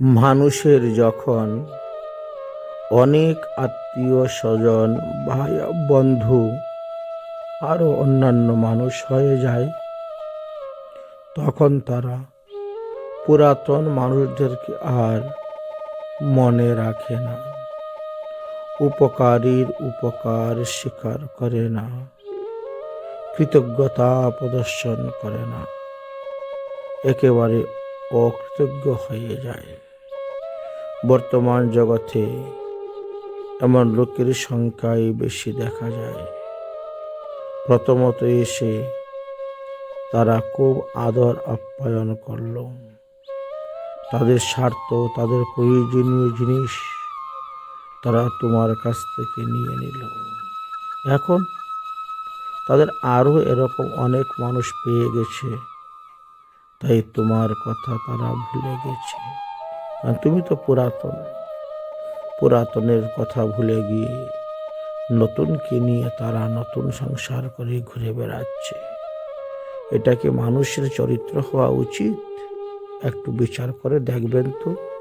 মানুষের যখন অনেক আত্মীয় স্বজন, ভাই বন্ধু আরও অন্যান্য মানুষ হয়ে যায়, তখন তারা পুরাতন মানুষদেরকে আর মনে রাখে না, উপকারীর উপকার স্বীকার করে না, কৃতজ্ঞতা প্রদর্শন করে না, একেবারে অকৃতজ্ঞ হয়ে যায়। বর্তমান জগতে এমন লোকের সংখ্যাই বেশি দেখা যায়। প্রথমত এসে তারা খুব আদর আপ্যায়ন করল। তাদের স্বার্থ, তাদের প্রয়োজনীয় জিনিস তারা তোমার কাছ থেকে নিয়ে নিল। এখন তাদের আরও এরকম অনেক মানুষ পেয়ে গেছে, তাই তোমার কথা তারা ভুলে গেছে। তুমি তো পুরাতন। পুরাতনের কথা ভুলে গিয়ে নতুনকে নিয়ে তারা নতুন সংসার করে ঘুরে বেড়াচ্ছে। এটাকে মানুষের চরিত্র হওয়া উচিত? একটু বিচার করে দেখবেন তো।